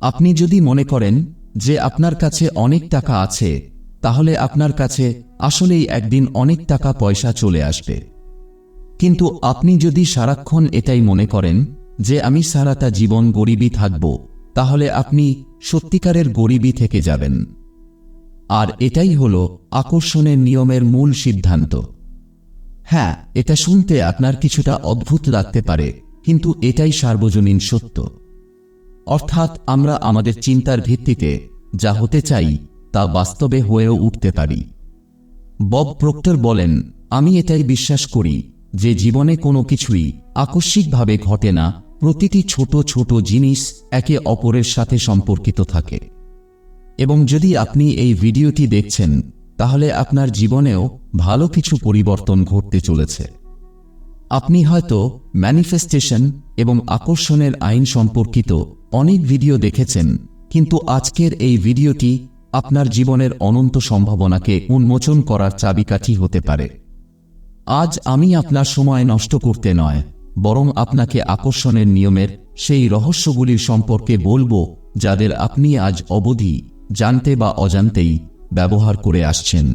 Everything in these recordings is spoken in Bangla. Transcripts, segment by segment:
আপনি যদি মনে করেন যে আপনার কাছে অনেক টাকা আছে, তাহলে আপনার কাছে আসলেই একদিন অনেক টাকা পয়সা চলে আসবে। কিন্তু আপনি যদি সারাক্ষণ এটাই মনে করেন যে আমি সারাটা জীবন গরিবই থাকব, তাহলে আপনি সত্যিকারের গরিবই থেকে যাবেন। আর এটাই হল আকর্ষণের নিয়মের মূল সিদ্ধান্ত। হ্যাঁ এটা শুনতে আপনার কিছুটা অদ্ভুত লাগতে পারে, কিন্তু এটাই সার্বজনীন সত্য। অর্থাৎ আমরা আমাদের চিন্তার ভিত্তিতে যা হতে চাই তা বাস্তবে হয়েও উঠতে পারি। বব প্রক্টর বলেন, আমি এটাই বিশ্বাস করি যে জীবনে কোনো কিছুই আকস্মিকভাবে ঘটে না, প্রতিটি ছোট ছোট জিনিস একে অপরের সাথে সম্পর্কিত থাকে। এবং যদি আপনি এই ভিডিওটি দেখছেন, তাহলে আপনার জীবনেও ভালো কিছু পরিবর্তন ঘটতে চলেছে। আপনি হয়তো ম্যানিফেস্টেশন এবং আকর্ষণের আইন সম্পর্কিত অনেক ভিডিও দেখেছেন, কিন্তু আজকের এই ভিডিওটি আপনার জীবনের অনন্ত সম্ভাবনাকে উন্মোচন করার চাবিকাঠি হতে পারে। আজ আমি আপনার সময় নষ্ট করতে নয়, বরং আপনাকে আকর্ষণের নিয়মের সেই রহস্যগুলির সম্পর্কে বলব যাদের আপনি আজ অবধি জানতে বা অজান্তেই ব্যবহার করে আসছেন।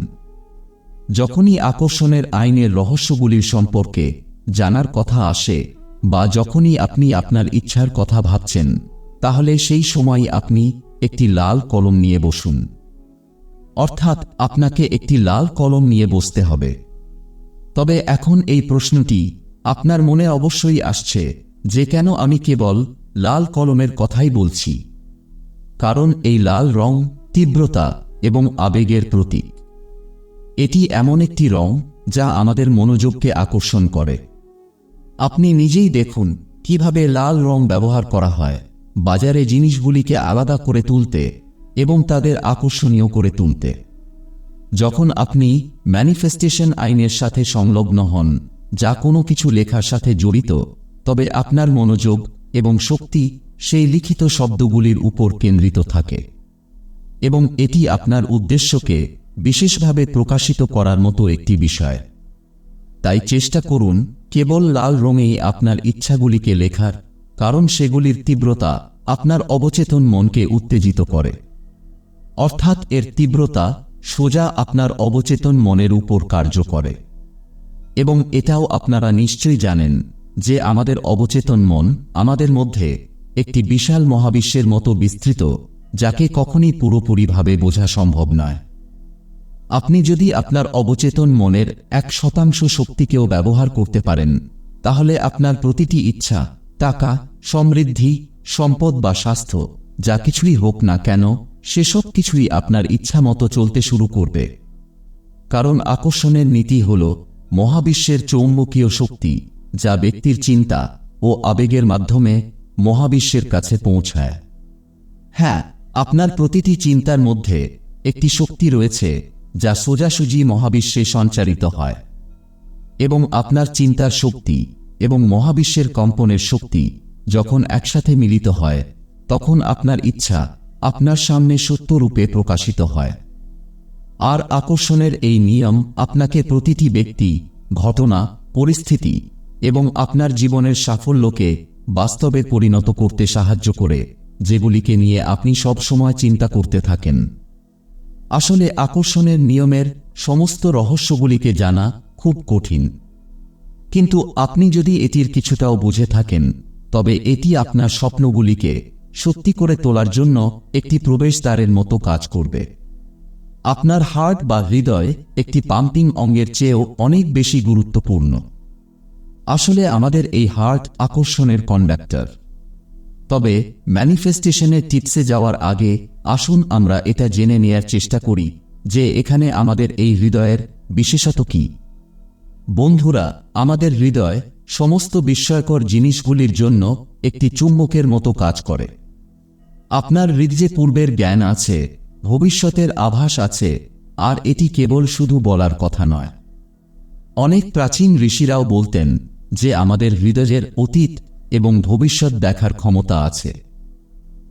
যখনই আকর্ষণের আইনের রহস্যগুলির সম্পর্কে জানার কথা আসে বা যখনই আপনি আপনার ইচ্ছার কথা ভাবছেন তাহলে সেই সময় আপনি একটি লাল কলম নিয়ে বসুন। অর্থাৎ আপনাকে একটি লাল কলম নিয়ে বসতে হবে। তবে এখন এই প্রশ্নটি আপনার মনে অবশ্যই আসছে যে কেন আমি কেবল লাল কলমের কথাই বলছি। কারণ এই লাল রং তীব্রতা এবং আবেগের প্রতীক। এটি এমন একটি রং যা আমাদের মনোযোগকে আকর্ষণ করে। আপনি নিজেই দেখুন কীভাবে লাল রং ব্যবহার করা হয়। বাজারে জিনিসগুলিকে আলাদা করে তুলতে এবং তাদের আকর্ষণীয় করে তুলতে। যখন আপনি ম্যানিফেস্টেশন আইনের সাথে সংলগ্ন হন, যা কোনো কিছু লেখার সাথে জড়িত, তবে আপনার মনোযোগ এবং শক্তি সেই লিখিত শব্দগুলির উপর কেন্দ্রিত থাকে। এবং এটি আপনার উদ্দেশ্যকে বিশেষভাবে প্রকাশিত করার মতো একটি বিষয়। তাই চেষ্টা করুন, কেবল লাল রঙেই আপনার ইচ্ছাগুলিকে লেখার কারণ সেগুলির তীব্রতা আপনার অবচেতন মনকে উত্তেজিত করে। অর্থাৎ এর তীব্রতা সোজা আপনার অবচেতন মনের উপর কার্য করে। এবং এটাও আপনারা নিশ্চয়ই জানেন যে আমাদের অবচেতন মন আমাদের মধ্যে একটি বিশাল মহাবিশ্বের মতো বিস্তৃত, যাকে কখনই পুরোপুরিভাবে বোঝা সম্ভব নয়। আপনি যদি আপনার অবচেতন মনের এক শতাংশ শক্তিকেও ব্যবহার করতে পারেন, তাহলে আপনার প্রতিটি ইচ্ছা, টাকা সমৃদ্ধি, সম্পদ বা স্বাস্থ্য, যা কিছুই হোক না কেন, সেসব কিছুই আপনার ইচ্ছা মতো চলতে শুরু করবে। কারণ আকর্ষণের নীতি হল মহাবিশ্বের চৌম্বকীয় শক্তি, যা ব্যক্তির চিন্তা ও আবেগের মাধ্যমে মহাবিশ্বের কাছে পৌঁছায়। হ্যাঁ আপনার প্রতিটি চিন্তার মধ্যে একটি শক্তি রয়েছে, যা সোজাসুজি মহাবিশ্বে সঞ্চারিত হয়। এবং আপনার চিন্তার শক্তি এবং মহাবিশ্বের কম্পনের শক্তি যখন একসাথে মিলিত হয়, তখন আপনার ইচ্ছা আপনার সামনে সত্যরূপে প্রকাশিত হয়। আর আকর্ষণের এই নিয়ম আপনাকে প্রতিটি ব্যক্তি, ঘটনা, পরিস্থিতি এবং আপনার জীবনের সাফল্যকে বাস্তবে পরিণত করতে সাহায্য করে, যেগুলিকে নিয়ে আপনি সব সময় চিন্তা করতে থাকেন। আসলে আকর্ষণের নিয়মের সমস্ত রহস্যগুলিকে জানা খুব কঠিন। কিন্তু আপনি যদি এটির কিছুটাও বুঝে থাকেন তবে এটি আপনার স্বপ্নগুলিকে সত্যি করে তোলার জন্য একটি প্রবেশদ্বারের মতো কাজ করবে। আপনার হার্ট বা হৃদয় একটি পাম্পিং অঙ্গের চেয়েও অনেক বেশি গুরুত্বপূর্ণ। আসলে আমাদের এই হার্ট আকর্ষণের কন্ডাক্টর। তবে ম্যানিফেস্টেশনের টিপসে যাওয়ার আগে আসুন আমরা এটা জেনে নেয়ার চেষ্টা করি যে এখানে আমাদের এই হৃদয়ের বিশেষত কি। বন্ধুরা, আমাদের হৃদয় সমস্ত বিস্ময়কর জিনিসগুলির জন্য একটি চুম্বকের মতো কাজ করে। আপনার হৃদয়ে পূর্বের জ্ঞান আছে, ভবিষ্যতের আভাস আছে, আর এটি কেবল শুধু বলার কথা নয়। অনেক প্রাচীন ঋষিরাও বলতেন যে আমাদের হৃদয়ের অতীত এবং ভবিষ্যৎ দেখার ক্ষমতা আছে।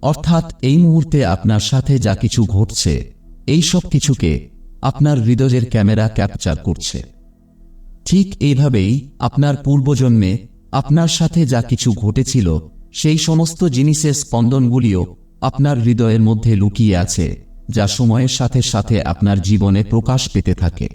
অর্থাৎ এই মুহূর্তে আপনার সাথে যা কিছু ঘটছে, এই সব কিছুকে আপনার হৃদয়ের ক্যামেরা ক্যাপচার করছে। ঠিক এইভাবেই আপনার পূর্বজন্মে আপনার সাথে যা কিছু ঘটেছিল, সেই সমস্ত জিনিসের স্পন্দনগুলিও আপনার হৃদয়ের মধ্যে লুকিয়ে আছে, যা সময়ের সাথে সাথে আপনার জীবনে প্রকাশ পেতে থাকে।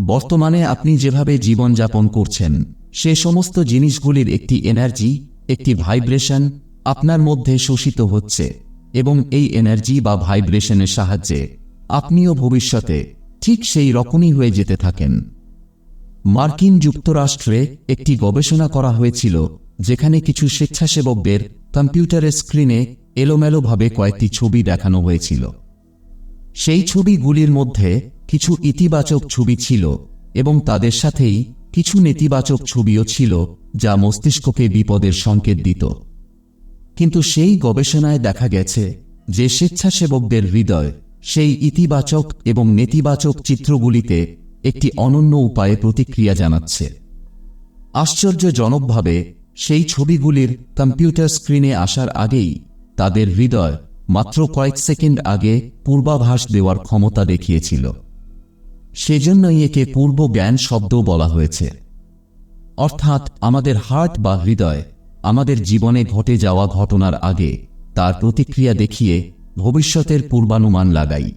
বর্তমানে আপনি যেভাবে জীবনযাপন করছেন, সে সমস্ত জিনিসগুলির একটি এনার্জি, একটি ভাইব্রেশন আপনার মধ্যে শোষিত হচ্ছে এবং এই এনার্জি বা ভাইব্রেশনের সাহায্যে আপনিও ভবিষ্যতে ঠিক সেই রকমই হয়ে যেতে থাকেন। মার্কিন যুক্তরাষ্ট্রে একটি গবেষণা করা হয়েছিল, যেখানে কিছু স্বেচ্ছাসেবকদের কম্পিউটারের স্ক্রিনে এলোমেলোভাবে কয়েকটি ছবি দেখানো হয়েছিল। সেই ছবিগুলির মধ্যে কিছু ইতিবাচক ছবি ছিল এবং তাদের সাথেই কিছু নেতিবাচক ছবিও ছিল, যা মস্তিষ্ককে বিপদের সংকেত দিত। কিন্তু সেই গবেষণায় দেখা গেছে যে স্বেচ্ছাসেবকদের হৃদয় সেই ইতিবাচক এবং নেতিবাচক চিত্রগুলিতে একটি অনন্য উপায়ে প্রতিক্রিয়া জানাচ্ছে। আশ্চর্যজনকভাবে, সেই ছবিগুলির কম্পিউটার স্ক্রিনে আসার আগেই তাদের হৃদয় মাত্র কয়েক সেকেন্ড আগে পূর্বাভাস দেওয়ার ক্ষমতা দেখিয়েছিল। সেজন্যই একে পূর্ব জ্ঞান শব্দ বলা হয়েছে। অর্থাৎ, আমাদের হার্ট বা হৃদয় আমাদের জীবনে ঘটে যাওয়া ঘটনার আগে তার প্রতিক্রিয়া দেখিয়ে ভবিষ্যতের পূর্বানুমান লাগাই।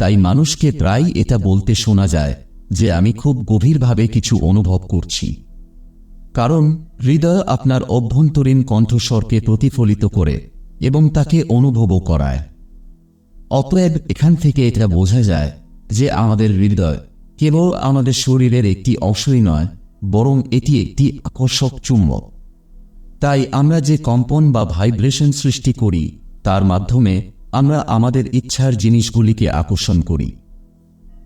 তাই মানুষকে প্রায় এটা বলতে শোনা যায় যে আমি খুব গভীরভাবে কিছু অনুভব করছি। কারণ হৃদয় আপনার অভ্যন্তরীণ কণ্ঠস্বরকে প্রতিফলিত করে এবং তাকে অনুভবও করায়। অতএব এখান থেকে এটা বোঝা যায় যে আমাদের হৃদয় কেবল আমাদের শরীরের একটি অংশই নয়, বরং এটি একটি আকর্ষক চুম্বক। তাই আমরা যে কম্পন বা ভাইব্রেশন সৃষ্টি করি, তার মাধ্যমে আমরা আমাদের ইচ্ছার জিনিসগুলিকে আকর্ষণ করি।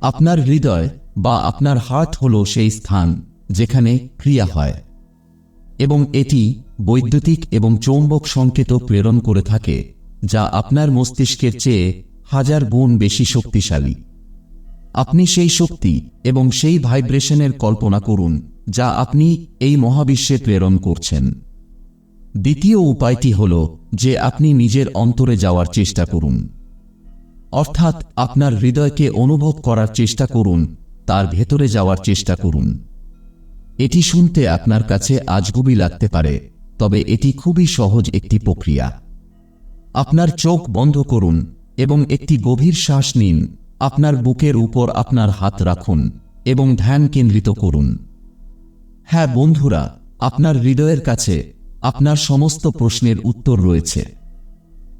আপনার হৃদয় বা আপনার হার্ট হল সেই স্থান যেখানে ক্রিয়া হয় এবং এটি বৈদ্যুতিক এবং চৌম্বক সংকেত প্রেরণ করে থাকে, যা আপনার মস্তিষ্কের চেয়ে হাজার গুণ বেশি শক্তিশালী। আপনি সেই শক্তি এবং সেই ভাইব্রেশনের কল্পনা করুন, যা আপনি এই মহাবিশ্বে প্রেরণ করছেন। দ্বিতীয় উপায়টি হল যে আপনি নিজের অন্তরে যাওয়ার চেষ্টা করুন। অর্থাৎ আপনার হৃদয়কে অনুভব করার চেষ্টা করুন, তার ভেতরে যাওয়ার চেষ্টা করুন। এটি শুনতে আপনার কাছে আজগুবি লাগতে পারে, তবে এটি খুবই সহজ একটি প্রক্রিয়া। আপনার চোখ বন্ধ করুন এবং একটি গভীর শ্বাস নিন। আপনার বুকের উপর আপনার হাত রাখুন এবং ধ্যান কেন্দ্রিত করুন। হ্যাঁ বন্ধুরা, আপনার হৃদয়ের কাছে আপনার সমস্ত প্রশ্নের উত্তর রয়েছে।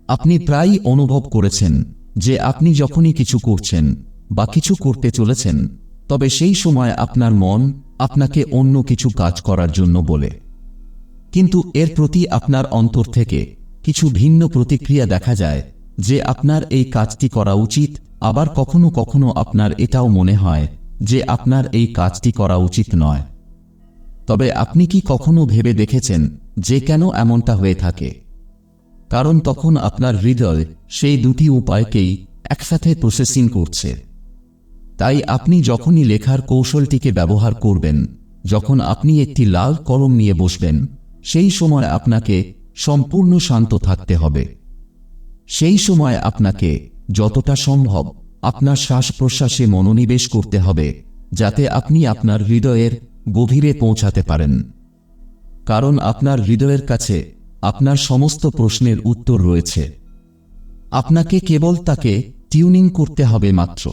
আপনি প্রায়ই অনুভব করেছেন যে আপনি যখনই কিছু করছেন বা কিছু করতে চলেছেন, তবে সেই সময় আপনার মন আপনাকে অন্য কিছু কাজ করার জন্য বলে। কিন্তু এর প্রতি আপনার অন্তর থেকে কিছু ভিন্ন প্রতিক্রিয়া দেখা যায় যে আপনার এই কাজটি করা উচিত, আবার কখনো কখনো আপনার এটাও মনে হয় যে আপনার এই কাজটি করা উচিত নয়। তবে আপনি কি কখনো ভেবে দেখেছেন যে কেন এমনটা হয়ে থাকে। কারণ তখন আপনার হৃদয় সেই দুটি উপায়কেই একসাথে প্রসেসিং করছে। তাই আপনি যখনই লেখার কৌশলটিকে ব্যবহার করবেন, যখন আপনি একটি লাল কলম নিয়ে বসবেন, সেই সময় আপনাকে সম্পূর্ণ শান্ত থাকতে হবে। সেই সময় আপনাকে যতটা সম্ভব আপনার শ্বাস প্রশ্বাসে মনোনিবেশ করতে হবে, যাতে আপনি আপনার হৃদয়ের গভীরে পৌঁছাতে পারেন। কারণ আপনার হৃদয়ের কাছে আপনার সমস্ত প্রশ্নের উত্তর রয়েছে। আপনাকে কেবল তাকে টিউনিং করতে হবে মাত্র।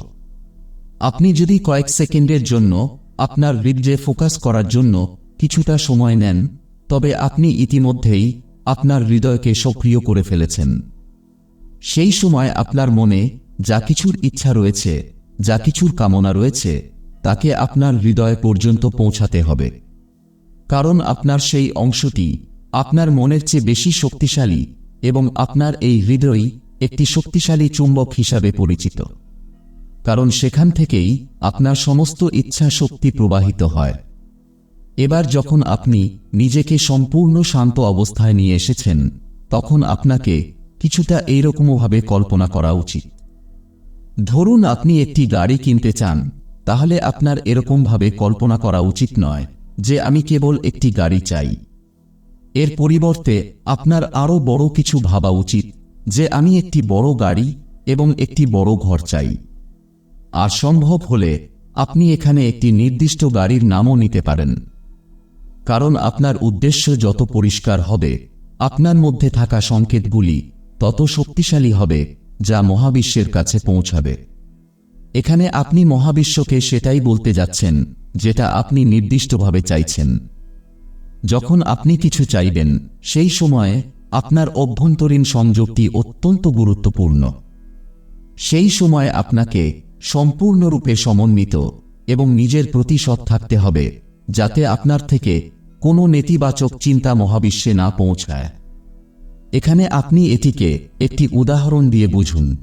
আপনি যদি কয়েক সেকেন্ডের জন্য আপনার হৃদয়ে ফোকাস করার জন্য কিছুটা সময় নেন, তবে আপনি ইতিমধ্যেই আপনার হৃদয়কে সক্রিয় করে ফেলেছেন। সেই সময় আপনার মনে যা কিছুর ইচ্ছা রয়েছে, যা কিছুর কামনা রয়েছে, তাকে আপনার হৃদয় পর্যন্ত পৌঁছাতে হবে। কারণ আপনার সেই অংশটি আপনার মনের চেয়ে বেশি শক্তিশালী এবং আপনার এই হৃদয়ই একটি শক্তিশালী চুম্বক হিসাবে পরিচিত। কারণ সেখান থেকেই আপনার সমস্ত ইচ্ছা শক্তি প্রবাহিত হয়। এবার যখন আপনি নিজেকে সম্পূর্ণ শান্ত অবস্থায় নিয়ে এসেছেন, তখন আপনাকে কিছুটা এইরকমভাবে কল্পনা করা উচিত। ধরুন আপনি একটি গাড়ি কিনতে চান, তাহলে আপনার এরকমভাবে কল্পনা করা উচিত নয়। যে আমি কেবল একটি গাড়ি চাই। এর পরিবর্তে আপনার আরও বড় কিছু ভাবা উচিত যে আমি একটি বড় গাড়ি এবং একটি বড় ঘর চাই। আর সম্ভব হলে আপনি এখানে একটি নির্দিষ্ট গাড়ির নামও নিতে পারেন। কারণ আপনার উদ্দেশ্য যত পরিষ্কার হবে, আপনার মধ্যে থাকা সংকেতগুলি তত শক্তিশালী হবে যা মহাবিশ্বের কাছে পৌঁছাবে। এখানে আপনি মহাবিশ্বকে সেটাই বলতে যাচ্ছেন যেটা আপনি নির্দিষ্টভাবে চাইছেন। যখন আপনি কিছু চাইবেন, সেই সময়ে আপনার অভ্যন্তরীণ সংযোগটি অত্যন্ত গুরুত্বপূর্ণ। সেই সময় আপনাকে সম্পূর্ণরূপে সমন্বিত এবং নিজের প্রতি সৎ থাকতে হবে, যাতে আপনার থেকে কোনো নেতিবাচক চিন্তা মহাবিশ্বে না পৌঁছায়। এখানে আপনি এটিকে একটি উদাহরণ দিয়ে বুঝুন।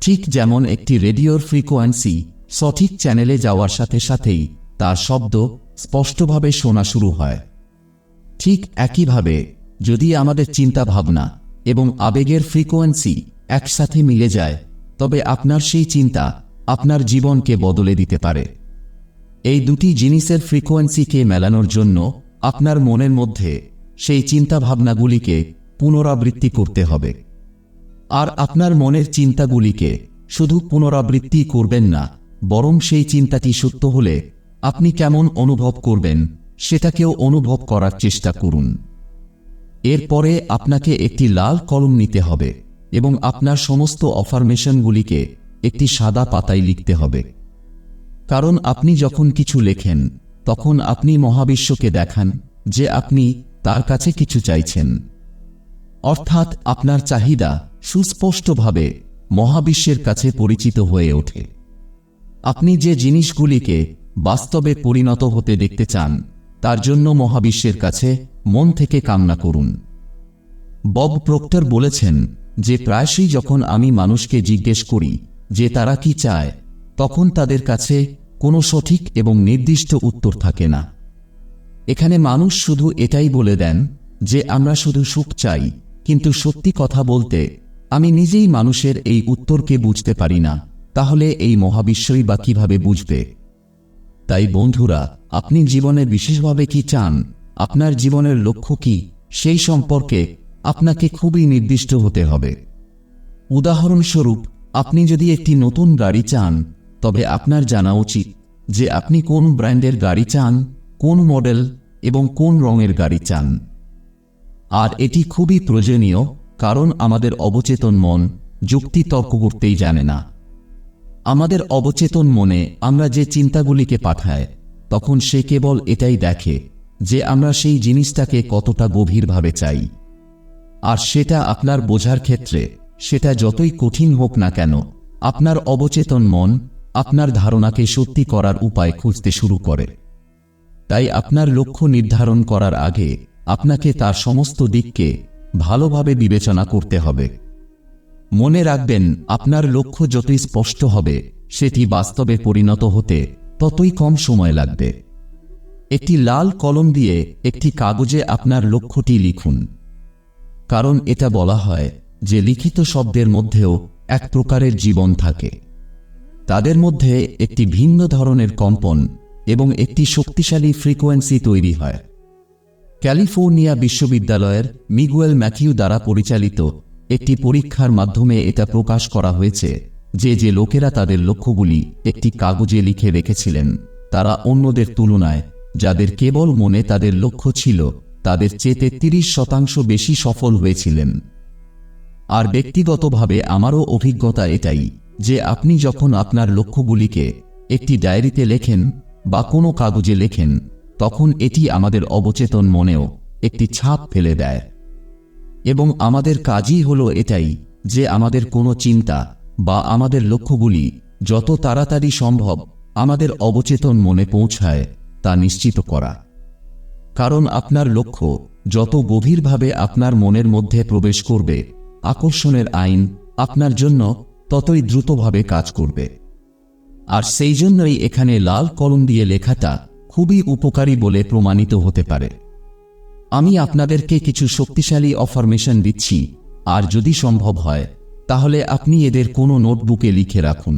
ঠিক যেমন একটি রেডিওর ফ্রিকোয়েন্সি সঠিক চ্যানেলে যাওয়ার সাথে সাথেই তার শব্দ স্পষ্টভাবে শোনা শুরু হয়। ঠিক একইভাবে, যদি আমাদের চিন্তা ভাবনা এবং আবেগের ফ্রিকোয়েন্সি একসাথে মিলে যায়, তবে আপনার সেই চিন্তা আপনার জীবনকে বদলে দিতে পারে। এই দুটি জিনিসের ফ্রিকোয়েন্সিকে মেলানোর জন্য আপনার মনের মধ্যে সেই চিন্তা ভাবনাগুলিকে পুনরাবৃত্তি করতে হবে। আর আপনার মনের চিন্তাগুলিকে শুধু পুনরাবৃত্তি করবেন না বরং সেই চিন্তাটি সত্য হলে আপনি কেমন অনুভব করবেন সেটাকেও অনুভব করার চেষ্টা করুন। এরপরে আপনাকে একটি লাল কলম নিতে হবে এবং আপনার সমস্ত অফার্মেশনগুলিকে একটি সাদা পাতায় লিখতে হবে। কারণ আপনি যখন কিছু লেখেন, তখন আপনি মহাবিশ্বকে দেখান যে আপনি তার কাছে কিছু চাইছেন। অর্থাৎ আপনার চাহিদা সুস্পষ্টভাবে মহাবিশ্বের কাছে পরিচিত হয়ে ওঠে। আপনি যে জিনিসগুলিকে বাস্তবে পরিণত হতে দেখতে চান, তার জন্য মহাবিশ্বের কাছে মন থেকে কামনা করুন। বব প্রক্টর বলেছেন যে প্রায়শই যখন আমি মানুষকে জিজ্ঞেস করি যে তারা কি চায়, তখন তাদের কাছে কোনো সঠিক এবং নির্দিষ্ট উত্তর থাকে না। এখানে মানুষ শুধু এটাই বলে দেন যে আমরা শুধু সুখ চাই, কিন্তু সত্যি কথা বলতে আমি নিজেই মানুষের এই উত্তরকে বুঝতে পারি না। তাহলে এই মহাবিশ্বই বা কীভাবে বুঝবে? তাই বন্ধুরা, আপনি জীবনে বিশেষভাবে কি চান? আপনার জীবনের লক্ষ্য কি? সেই সম্পর্কে আপনাকে খুবই নির্দিষ্ট হতে হবে। উদাহরণস্বরূপ, আপনি যদি একটি নতুন গাড়ি চান, তবে আপনার জানা উচিত যে আপনি কোন ব্র্যান্ডের গাড়ি চান, কোন মডেল এবং কোন রঙের গাড়ি চান। আর এটি খুবই প্রয়োজনীয়, কারণ আমাদের অবচেতন মন যুক্তি তর্ক করতেই জানে না। আমাদের অবচেতন মনে আমরা যে চিন্তাগুলিকে পাঠায়, তখন সে কেবল এটাই দেখে যে আমরা সেই জিনিসটাকে কতটা গভীরভাবে চাই। আর সেটা আপনার বোঝার ক্ষেত্রে সেটা যতই কঠিন হোক না কেন, আপনার অবচেতন মন আপনার ধারণাকে সত্যি করার উপায় খুঁজতে শুরু করে। তাই আপনার লক্ষ্য নির্ধারণ করার আগে আপনাকে তার সমস্ত দিককে ভালোভাবে বিবেচনা করতে হবে। মনে রাখবেন, আপনার লক্ষ্য যতই স্পষ্ট হবে, সেটি বাস্তবে পরিণত হতে ততই কম সময় লাগবে। একটি লাল কলম দিয়ে একটি কাগজে আপনার লক্ষ্যটি লিখুন। কারণ এটা বলা হয় যে লিখিত শব্দের মধ্যেও এক প্রকারের জীবন থাকে। তাদের মধ্যে একটি ভিন্ন ধরনের কম্পন এবং একটি শক্তিশালী ফ্রিকোয়েন্সি তৈরি হয়। ক্যালিফোর্নিয়া বিশ্ববিদ্যালয়ের মিগুয়েল ম্যাথিউ দ্বারা পরিচালিত একটি পরীক্ষার মাধ্যমে এটা প্রকাশ করা হয়েছে যে যে লোকেরা তাদের লক্ষ্যগুলি একটি কাগজে লিখে রেখেছিলেন, তারা অন্যদের তুলনায়, যাদের কেবল মনে তাদের লক্ষ্য ছিল, তাদের চেয়ে তিরিশ শতাংশ বেশি সফল হয়েছিলেন। আর ব্যক্তিগতভাবে আমারও অভিজ্ঞতা এটাই যে আপনি যখন আপনার লক্ষ্যগুলিকে একটি ডায়েরিতে লেখেন বা কোনো কাগজে লেখেন, তখন এটি আমাদের অবচেতন মনেও একটি ছাপ ফেলে দেয়। এবং আমাদের কাজই হলো এটাই, যে আমাদের কোনো চিন্তা বা আমাদের লক্ষ্যগুলি যত তাড়াতাড়ি সম্ভব আমাদের অবচেতন মনে পৌঁছায় তা নিশ্চিত করা। কারণ আপনার লক্ষ্য যত গভীরভাবে আপনার মনের মধ্যে প্রবেশ করবে, আকর্ষণের আইন আপনার জন্য ততই দ্রুতভাবে কাজ করবে। আর সেই জন্যই এখানে লাল কলম দিয়ে লেখাটা খুবই উপকারী বলে প্রমাণিত হতে পারে। আমি আপনাদেরকে কিছু শক্তিশালী অফার্মেশন দিচ্ছি। আর যদি সম্ভব হয়, তাহলে আপনি এদের কোনো নোটবুকে লিখে রাখুন।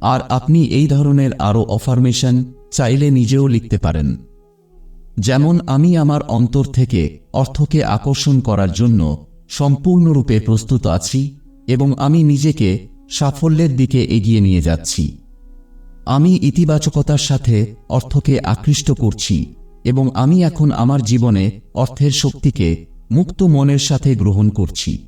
আর আপনি এই ধরনের আরও অফার্মেশন চাইলে নিজেও লিখতে পারেন। যেমন আমি আমার অন্তর থেকে অর্থকে আকর্ষণ করার জন্য সম্পূর্ণরূপে প্রস্তুত আছি এবং আমি নিজেকে সাফল্যের দিকে এগিয়ে নিয়ে যাচ্ছি। আমি ইতিবাচকতার সাথে অর্থকে আকৃষ্ট করছি। এবং আমি এখন আমার জীবনে অর্থের শক্তিকে মুক্ত মনের সাথে গ্রহণ করছি।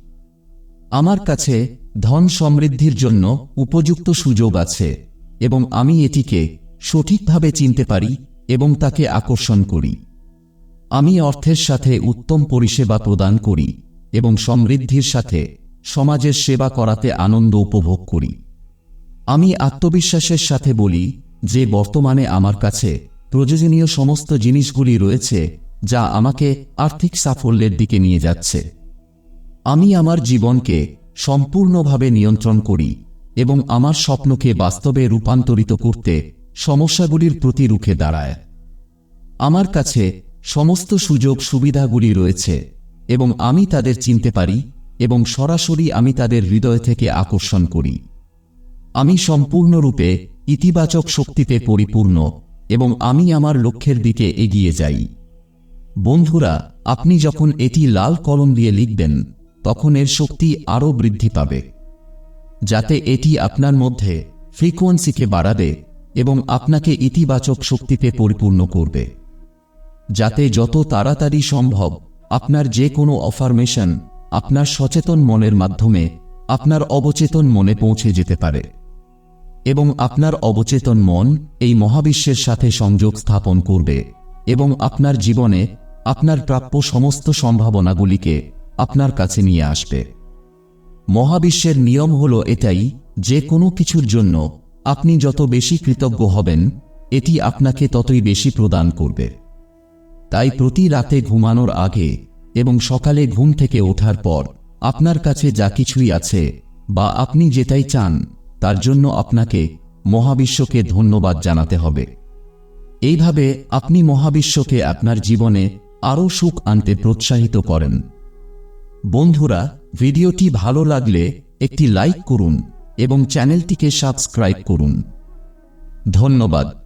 আমার কাছে ধন সমৃদ্ধির জন্য উপযুক্ত সুযোগ আছে এবং আমি এটিকে সঠিকভাবে চিনতে পারি এবং তাকে আকর্ষণ করি। আমি অর্থের সাথে উত্তম পরিষেবা প্রদান করি এবং সমৃদ্ধির সাথে সমাজের সেবা করাতে আনন্দ উপভোগ করি। আমি আত্মবিশ্বাসের সাথে বলি যে বর্তমানে আমার কাছে প্রয়োজনীয় সমস্ত জিনিসগুলি রয়েছে, যা আমাকে আর্থিক সাফল্যের দিকে নিয়ে যাচ্ছে। আমি আমার জীবনকে সম্পূর্ণভাবে নিয়ন্ত্রণ করি এবং আমার স্বপ্নকে বাস্তবে রূপান্তরিত করতে সমস্যাগুলির প্রতি রুখে দাঁড়ায়। আমার কাছে সমস্ত সুযোগ সুবিধাগুলি রয়েছে এবং আমি তাদের চিনতে পারি এবং সরাসরি আমি তাদের হৃদয় থেকে আকর্ষণ করি। আমি সম্পূর্ণরূপে ইতিবাচক শক্তিতে পরিপূর্ণ এবং আমি আমার লক্ষ্যের দিকে এগিয়ে যাই। বন্ধুরা, আপনি যখন এটি লাল কলম দিয়ে লিখবেন, তখন এর শক্তি আরও বৃদ্ধি পাবে, যাতে এটি আপনার মধ্যে ফ্রিকোয়েন্সিকে বাড়াবে এবং আপনাকে ইতিবাচক শক্তিতে পরিপূর্ণ করবে, যাতে যত তাড়াতাড়ি সম্ভব আপনার যে কোনো অফার্মেশন আপনার সচেতন মনের মাধ্যমে আপনার অবচেতন মনে পৌঁছে যেতে পারে। এবং আপনার অবচেতন মন এই মহাবিশ্বের সাথে সংযোগ স্থাপন করবে এবং আপনার জীবনে আপনার প্রাপ্য সমস্ত সম্ভাবনাগুলিকে আপনার কাছে নিয়ে আসবে। মহাবিশ্বের নিয়ম হল এটাই, যে কোনো কিছুর জন্য আপনি যত বেশি কৃতজ্ঞ হবেন, এটি আপনাকে ততই বেশি প্রদান করবে। তাই প্রতি রাতে ঘুমানোর আগে এবং সকালে ঘুম থেকে ওঠার পর আপনার কাছে যা কিছুই আছে বা আপনি যেটাই চান তার জন্য আপনাকে মহাবিশ্বকে ধন্যবাদ জানাতে হবে। এইভাবে আপনি মহাবিশ্বকে আপনার জীবনে আরও সুখ আনতে প্রোৎসাহিত করেন। বন্ধুরা, ভিডিওটি ভালো লাগলে একটি লাইক করুন এবং চ্যানেলটিকে সাবস্ক্রাইব করুন। ধন্যবাদ।